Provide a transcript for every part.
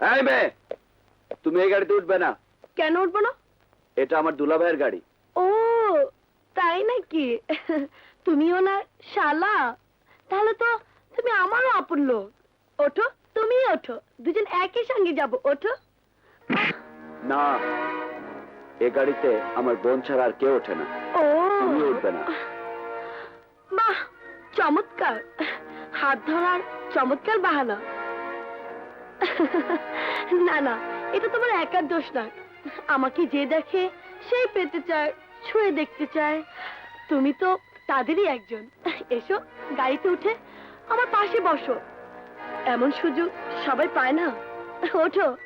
এই মেয়ে তুমি এই গাড়িতে উঠবে না। কেন উঠবো না? এটা আমার দুলাভাইয়ের গাড়ি। ও তাই নাকি? তুমিও না শালা। তাহলে তো তুমি আমারও আপন লোক ওঠো তুমি ওঠো। দুজন একই সঙ্গে যাব ওঠো। না এ গাড়িতে আমার বোন ছাড়া আর কেউ ওঠে না। ও। তুমি উঠবে না। বাহ চমৎকার। হাত ধরার চমৎকার বাহানা। না না, এটা তোমার একার দোষ না। আমাকে যে দেখে সেই পেতে চায়, ছুঁয়ে দেখতে চায়। তুমি তো তাদেরই একজন। এসো, গাড়িতে উঠে আমার পাশে বসো। এমন সুযোগ সবাই পায় না। ওঠো।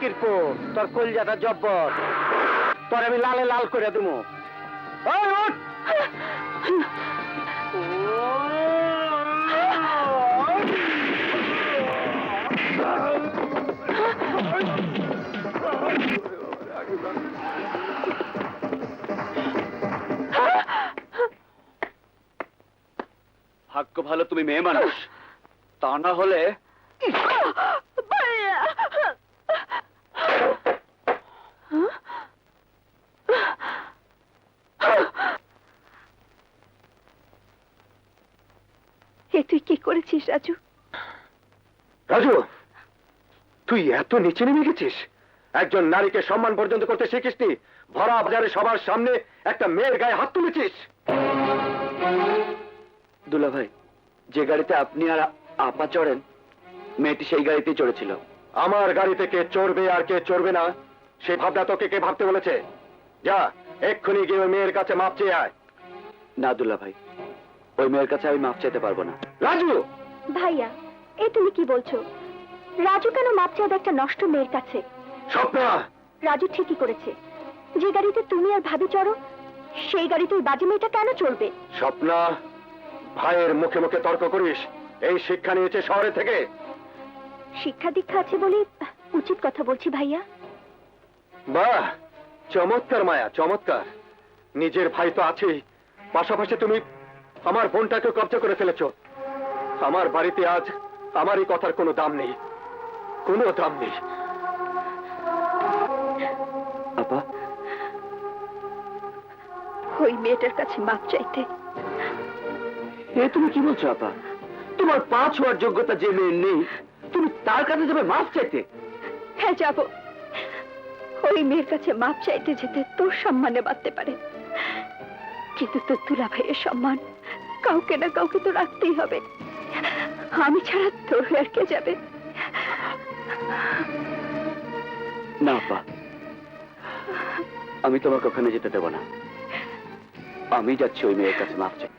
পো তোর কলজাটা জব্বর। তোর আমি লালে লাল করে দিমু। ভাগ্য ভালো তুমি মেয়ে মানুষ। তা না হলে ভাইয়া এ তুই কি করেছিস, রাজু? রাজু, তুই এত নিচে নেমে গেছিস? একজন নারীকে সম্মান পর্যন্ত করতে শিখিসনি? ভরা বাজারে সবার সামনে একটা মেয়ের গায়ে হাত তুলেছিস? দুলাভাই, যে গাড়িতে আপনি আর আপা চড়েন, মেয়েটি সেই গাড়িতেই চড়েছিল। আমার গাড়িতে কে চড়বে আর কে চড়বে না সেই ভাবনা তোকে কে ভাবতে বলেছে? যা, এক্ষুনি গিয়ে মেয়ের কাছে মাপ চেয়ে আয়। না, দুলাভাই ওই মেয়ের কাছে আমি মাপ চাইতে পারব না। রাজু! ভাইয়া এ তুমি কি বলছো? রাজু কেন মাপ চাইবে একটা নষ্ট মেয়ের কাছে? স্বপ্না! রাজু ঠিকই করেছে। যে গাড়িতে তুমি আর ভাবি চড়ো সেই গাড়িতে ওই বাজে মেয়েটা কেন চলবে স্বপ্না ভাইয়ের মুখে মুখে তর্ক করিস। এই শিক্ষা নিয়েছে শহরে থেকে। শিক্ষা দীক্ষা আছে বলে উচিত কথা বলছি ভাইয়া। বাহ চমৎকার মায়া চমৎকার। নিজের ভাই তো আছেই। পাশাপাশি তুমি আমার বোনটাকে কবজা করে ফেলেছ। আমার বাড়িতে আজ আমার এই কথার কোনো দাম নেই। কোনো দাম নেই। আপা। ওই মেয়েটার কাছে মাপ চাইতে। এ তুমি কি বলছো আপা? তোমার পাঁচ হওয়ার যোগ্যতা যে মেয়ের নেই তুমি তার কাছে যাবে মাপ চাইতে? হ্যাঁ যাব। ওই মেয়ের কাছে মাপ চাইতে যেতে তোর সম্মানে বাঁধতে পারে। কিন্তু তোর তুলা ভাইয়ের সম্মান কাউকে না কাউকে তো রাখতেই হবে। আমি ছাড়া তোর আর কে যাবে? না আপা আমি তোমাকে ওখানে যেতে দেব না। আমি যাচ্ছি ওই মেয়ের কাছে মাফ চাই।